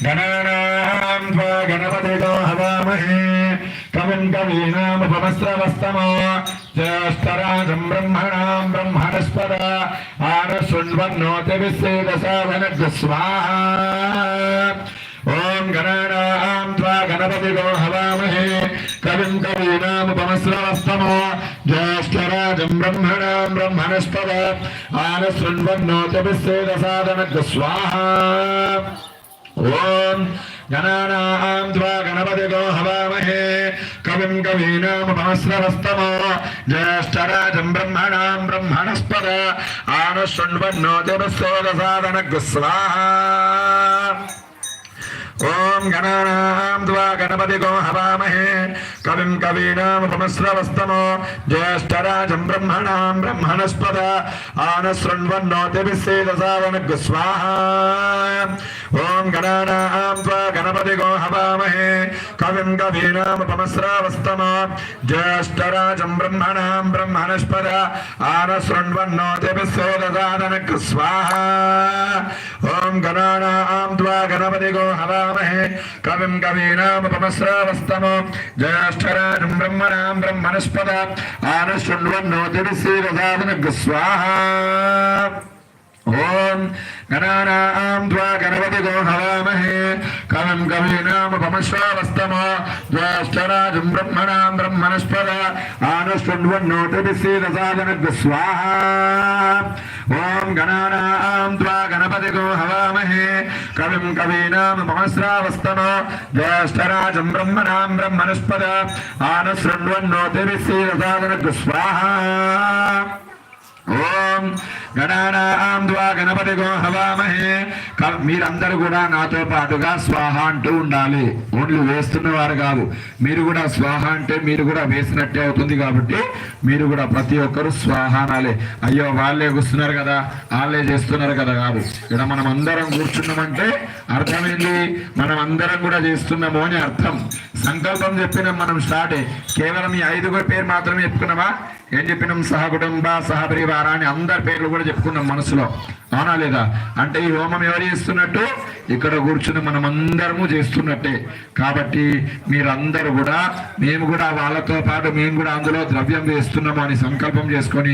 गणानां त्वा गणपतितो हवामहे कविं कवीनामुपमस्रवस्तमो ज्येष्ठराजं ब्रह्मणां ब्रह्मणस्पद आनशृण्वन्नोतिविश्वेदसाधनग्स्वाहा ॐ गणानां त्वा गणपतितो हवामहे कविं कवीनामुपमस्रवस्तमो ज्येष्ठराजं ब्रह्मणां ब्रह्मणस्पद ఓం గణానాం త్వా గణపతిగో హవామహే. కవిం కవీనామపాశ్రవస్తమా జ్యేష్ఠరాజం బ్రహ్మణాం బ్రహ్మణస్పద. ఆనుశృణ్వన్నోతిపస్సోదసాదనగ్స్వాహ ఓం గణానాం ద్వా గణపతి గో హవామహే కవిం కవీనాముపమస్రవస్తమో జ్యేష్ఠరాజం బ్రహ్మణాం బ్రహ్మణస్పద ఆనశృణ్వన్నోతిభిశ్చేదసావనగ్ స్వాహా ఓం గణానాం ద్వా గణపతి గో హవామహే కవిం కవీనాముపమస్రవస్తమో జ్యేష్ఠరాజం బ్రహ్మణాం బ్రహ్మణస్పద ఆనశృణ్వన్నోతిభిశ్చేదసాదనగ్ స్వాహా ఓం గణానాం ద్వా గణపతి గో హవామ हवामहे कविं कवीनामुपमस्रावस्तमो ज्येष्ठराजं ब्रह्मणां ब्रह्मणस्पद आनशृण्वन्नोतिभिस्सेदसादनग्स्वाहा ॐ गणानां त्वा गणपतिगो हवामहे। కవం గమేనామపమశ్వావస్తమ జ్యేష్ఠరాజం బ్రహ్మణాం బ్రహ్మణస్పద ఆనుష్ణ్వన్నోతిభిశ్రీరసాదనగ్ స్వాహ. ఓం గణానాం త్వా గణపతిగో హవామహే. కవిం కవీనామపమశ్రావస్తమ జ్యేష్ఠరాజం బ్రహ్మణాం బ్రహ్మణస్పద ఆనుశృణ్వన్నోతిభిశ్రీరసాదనగ్ స్వాహ. ఓం గణానాం ద్వా గణపతిగో హవామహే. మీరందరూ కూడా నాతో పాటుగా స్వాహ అంటూ ఉండాలి. ఓన్లీ వేస్తున్నవారు కాదు. మీరు కూడా స్వాహ అంటే మీరు కూడా వేసినట్టే అవుతుంది కాబట్టి మీరు కూడా ప్రతి ఒక్కరు స్వాహ అనాలి. అయ్యో వాళ్ళే కూస్తున్నారు కదా. వాళ్ళే చేస్తున్నారు కదా కాదు. ఇక్కడ మనం అందరం కూర్చున్నామంటే అర్థమైంది. మనం అందరం కూడా చేస్తున్నాము అని అర్థం. సంకల్పం చెప్పినాం మనం స్టార్ట్. కేవలం ఈ ఐదుగురు పేరు మాత్రమే చెప్పుకున్నామా? ఏం చెప్పినాం? సహ కుటుంబ సహ పరివార అని అందరి పేర్లు కూడా చెప్పుకున్నాం మనసులో. అవునా లేదా? అంటే ఈ హోమం ఎవరు చేస్తున్నట్టు? ఇక్కడ కూర్చుని మనం అందరము చేస్తున్నట్టే. కాబట్టి మీరందరూ కూడా మేము కూడా వాళ్ళతో పాటు మేము కూడా అందులో ద్రవ్యం వేస్తున్నాము అని సంకల్పం చేసుకొని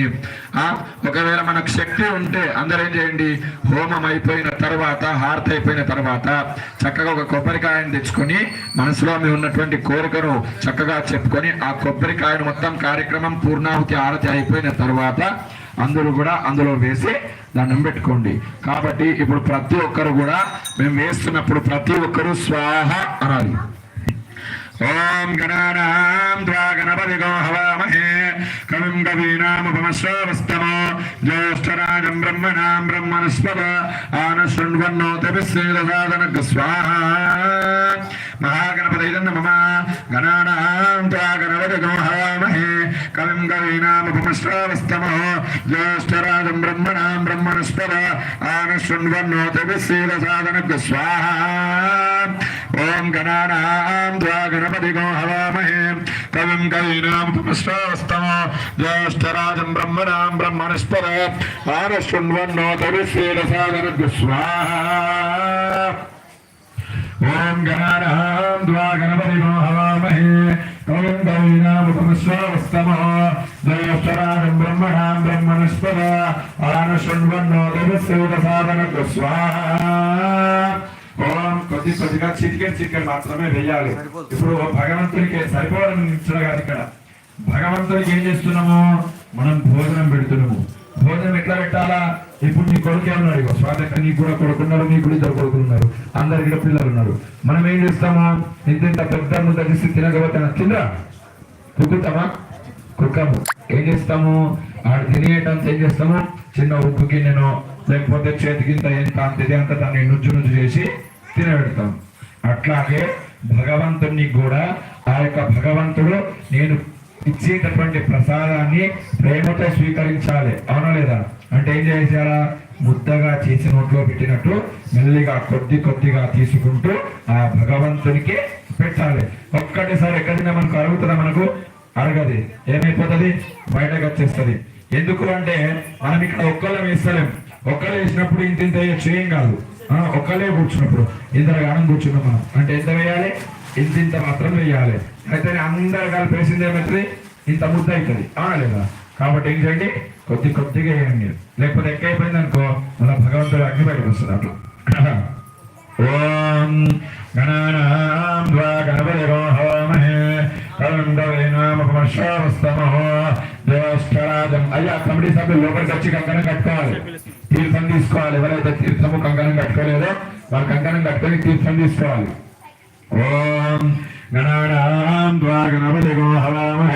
ఒకవేళ మనకు శక్తి ఉంటే అందరూ ఏం చేయండి? హోమం అయిపోయిన తర్వాత హారతి అయిపోయిన తర్వాత చక్కగా ఒక కొబ్బరికాయను తెచ్చుకొని మనసులో మీ ఉన్నటువంటి కోరికను చక్కగా చెప్పుకొని ఆ కొబ్బరికాయను మొత్తం కార్యక్రమం పూర్ణాహుతి ఆరతి అయిపోయిన తర్వాత అందరూ కూడా అందులో వేసి దండం పెట్టుకోండి. కాబట్టి ఇప్పుడు ప్రతి ఒక్కరు కూడా మేము వేస్తున్నప్పుడు ప్రతి ఒక్కరు స్వాహ అనాలి. ఓం గణానాం త్వా గణపతిగో హవామహే. కవిం కవీనాముపమశ్రవస్తమో. జ్యేష్ఠరాజం బ్రహ్మణాం బ్రహ్మణస్పద. ఆనశృణ్వన్నోతభిస్సేదసాదనక స్వాహ. మహాగణపతి మమ గణానాం త్వా గణపతిగో కవిం కవీనాముపమశ్రవస్తమో జ్యేష్ఠరాజం బ్రహ్మణాం బ్రహ్మణస్పద ఆనశృణ్వన్నోతభిస్సేదసాదనక స్వాహ ఓం గణానాం త్వా గణపతిగో హవామహే కవిం కవీనాముపమశ్రవస్తమో జ్యేష్ఠరాజం బ్రహ్మణాం బ్రహ్మణస్పద ఆనశృణ్వన్నోతభిస్సేదసాదనక స్వాహ ఓం గణానాం ద్వా గణపతిగో హవామహే కవిం కవీనాముపమశ్రవస్తమో జ్యేష్ఠరాజం బ్రహ్మణాం బ్రహ్మణస్పద ఆనశృణ్వన్నోతభిస్సేదసాదనక ఓం కొద్ది కొద్దిగా చిటికెన్ చికెన్ మాత్రమే వేయాలి. ఇప్పుడు భగవంతునికి సరిపోవడం కాదు ఇక్కడ. భగవంతునికి ఏం చేస్తున్నాము? మనం భోజనం పెడుతున్నాము. భోజనం ఎట్లా పెట్టాలా? ఇప్పుడు నీ కొడుకు ఉన్నాడు ఇక స్వాగత నీకు కూడా కొడుకున్నారు నీకు కూడా ఇద్దరు కొడుకులు ఉన్నారు. అందరికి కూడా పిల్లలు ఉన్నారు. మనం ఏం చేస్తాము? ఇంత ఇంత పెద్ద ముద్ద తీసి తినకపోతే తిందా కుక్కుతామా కుక్కము. ఏం చేస్తాము? ఆడు తినేయటం ఏం చేస్తాము? చిన్న ఉప్పు నేను లేకపోతే చేతికింత ఎంత అంత అంత దాన్ని నుజ్జు నుజ్జు చేసి తినబెడతాం అట్లాగే భగవంతుని కూడా ఆ యొక్క భగవంతుడు నేను ఇచ్చేటటువంటి ప్రసాదాన్ని ప్రేమతో స్వీకరించాలి. అవునా లేదా? అంటే ఏం చేసేయాలా ముద్దగా చేసి నోట్లో పెట్టినట్టు మెల్లిగా కొద్ది కొద్దిగా తీసుకుంటూ ఆ భగవంతునికి పెట్టాలి. ఒక్కటిసారి ఎక్కడైనా మనకు అరుగుతుందా మనకు అరగది. ఏమైపోతుంది? బయటకు వచ్చేస్తుంది. ఎందుకు అంటే మనం ఇక్కడ ఒక్కళ్ళం వేస్తలేం. ఒక్కళ్ళు వేసినప్పుడు ఇంత ఇంత చేయం కాదు. ఒక్కళ్ళే కూర్చున్నప్పుడు. ఇంత గానం కూర్చున్నాం మనం. అంటే ఎంత వేయాలి? ఇంత ఇంత మాత్రం వేయాలి అయితే అందరు కలిపి వేసింది ఇంత ముద్ద అవుతుంది. అవునా లేదా కాబట్టి ఏం చేయండి? కొద్ది కొద్దిగా వేయండి. లేకపోతే ఎక్కైపోయింది అనుకో మన భగవంతుడు అగ్ని బయటకు వస్తుంది అట్లా ఓం గణానాం ద్వా గణపతిగో హవామహే కరుండవేనామపమశ్వాస్తమో జ్యేష్ఠరాజం అయ్యా కమిటీ సభ్యులు లోపలికి వచ్చి కంకణం కట్టుకోవాలి. తీర్థం తీసుకోవాలి. ఎవరైతే తీర్థము కంకణం కట్టుకోలేదో వాళ్ళు కంకణం కట్టుకొని తీర్థం తీసుకోవాలి. ఓం గణానాం ద్వా గణపతిగో హవామహే.